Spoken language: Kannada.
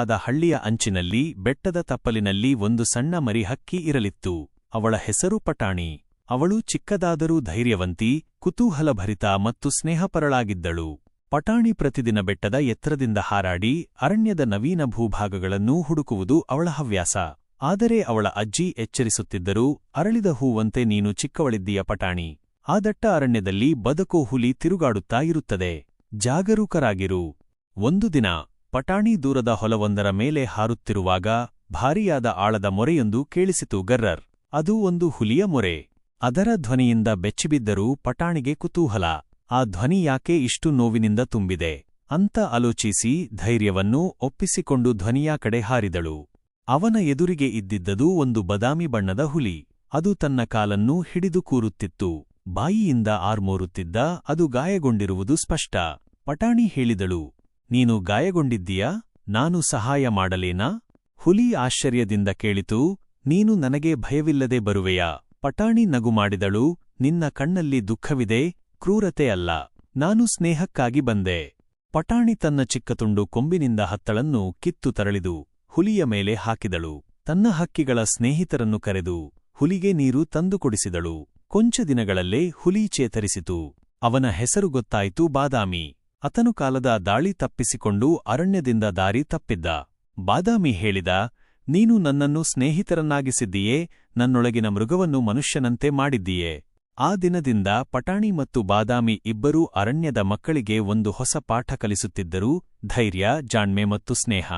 ಆದ ಹಳ್ಳಿಯ ಅಂಚಿನಲ್ಲಿ ಬೆಟ್ಟದ ತಪ್ಪಲಿನಲ್ಲಿ ಒಂದು ಸಣ್ಣ ಮರಿ ಹಕ್ಕಿ ಇರಲಿತ್ತು. ಅವಳ ಹೆಸರು ಪಟಾಣಿ. ಅವಳು ಚಿಕ್ಕದಾದರೂ ಧೈರ್ಯವಂತಿ, ಕುತೂಹಲಭರಿತ ಮತ್ತು ಸ್ನೇಹಪರಳಾಗಿದ್ದಳು. ಪಟಾಣಿ ಪ್ರತಿದಿನ ಬೆಟ್ಟದ ಎತ್ತರದಿಂದ ಹಾರಾಡಿ ಅರಣ್ಯದ ನವೀನ ಭೂಭಾಗಗಳನ್ನೂ ಹುಡುಕುವುದು ಅವಳ ಹವ್ಯಾಸ. ಆದರೆ ಅವಳ ಅಜ್ಜಿ ಎಚ್ಚರಿಸುತ್ತಿದ್ದರೂ, ಅರಳಿದ ಹೂವಂತೆ ನೀನು ಚಿಕ್ಕವಳಿದ್ದೀಯ ಪಟಾಣಿ. ಆ ದಟ್ಟ ಅರಣ್ಯದಲ್ಲಿ ಬದಕೋ ಹುಲಿ ತಿರುಗಾಡುತ್ತಾ ಇರುತ್ತದೆ. ಜಾಗರೂಕರಾಗಿರು. ಒಂದು ದಿನ ಪಟಾಣಿ ದೂರದ ಹೊಲವೊಂದರ ಮೇಲೆ ಹಾರುತ್ತಿರುವಾಗ ಭಾರಿಯಾದ ಆಳದ ಮೊರೆಯೊಂದು ಕೇಳಿಸಿತು ಗರ್ರರ್. ಅದು ಒಂದು ಹುಲಿಯ ಮೊರೆ. ಅದರ ಧ್ವನಿಯಿಂದ ಬೆಚ್ಚಿಬಿದ್ದರೂ ಪಟಾಣಿಗೆ ಕುತೂಹಲ. ಆ ಧ್ವನಿ ಯಾಕೆ ಇಷ್ಟು ನೋವಿನಿಂದ ತುಂಬಿದೆ? ಅಂತ ಆಲೋಚಿಸಿ ಧೈರ್ಯವನ್ನು ಒಪ್ಪಿಸಿಕೊಂಡು ಧ್ವನಿಯ ಕಡೆ ಹಾರಿದಳು. ಅವನ ಎದುರಿಗೆ ಇದ್ದಿದ್ದದು ಒಂದು ಬದಾಮಿ ಬಣ್ಣದ ಹುಲಿ. ಅದು ತನ್ನ ಕಾಲನ್ನು ಹಿಡಿದು ಕೂರುತ್ತಿತ್ತು. ಬಾಯಿಯಿಂದ ಆರ್ಮೋರುತ್ತಿದ್ದ ಅದು ಗಾಯಗೊಂಡಿರುವುದು ಸ್ಪಷ್ಟ. ಪಟಾಣಿ ಹೇಳಿದಳು ನೀನು ಗಾಯಗೊಂಡಿದ್ದೀಯಾ? ನಾನು ಸಹಾಯ ಮಾಡಲೇನಾ? ಹುಲಿ ಆಶ್ಚರ್ಯದಿಂದ ಕೇಳಿತು, ನೀನು ನನಗೆ ಭಯವಿಲ್ಲದೆ ಬರುವೆಯಾ? ಪಟಾಣಿ ನಗು ಮಾಡಿದಳು, ನಿನ್ನ ಕಣ್ಣಲ್ಲಿ ದುಃಖವಿದೆ, ಕ್ರೂರತೆ ಅಲ್ಲ, ನಾನು ಸ್ನೇಹಕ್ಕಾಗಿ ಬಂದೆ. ಪಟಾಣಿ ತನ್ನ ಚಿಕ್ಕ ತುಂಡು ಕೊಂಬಿನಿಂದ ಹತ್ತಳನ್ನು ಕಿತ್ತು ತರಳಿದು ಹುಲಿಯ ಮೇಲೆ ಹಾಕಿದಳು. ತನ್ನ ಹಕ್ಕಿಗಳ ಸ್ನೇಹಿತರನ್ನು ಕರೆದು ಹುಲಿಗೆ ನೀರು ತಂದುಕೊಡಿಸಿದಳು ಕೊಂಚ ದಿನಗಳಲ್ಲೇ ಹುಲಿ ಚೇತರಿಸಿತು. ಅವನ ಹೆಸರು ಗೊತ್ತಾಯಿತು, ಬಾದಾಮಿ. ಅತನು ಕಾಲದ ದಾಳಿ ತಪ್ಪಿಸಿಕೊಂಡು ಅರಣ್ಯದಿಂದ ದಾರಿ ತಪ್ಪಿದ್ದ. ಬಾದಾಮಿ ಹೇಳಿದ, ನೀನು ನನ್ನನ್ನು ಸ್ನೇಹಿತರನ್ನಾಗಿಸಿದ್ದೀಯೇ, ನನ್ನೊಳಗಿನ ಮೃಗವನ್ನು ಮನುಷ್ಯನಂತೆ ಮಾಡಿದ್ದೀಯೇ. ಆ ದಿನದಿಂದ ಪಟಾಣಿ ಮತ್ತು ಬಾದಾಮಿ ಇಬ್ಬರೂ ಅರಣ್ಯದ ಮಕ್ಕಳಿಗೆ ಒಂದು ಹೊಸ ಪಾಠ ಕಲಿಸುತ್ತಿದ್ದರು, ಧೈರ್ಯ, ಜಾಣ್ಮೆ ಮತ್ತು ಸ್ನೇಹ.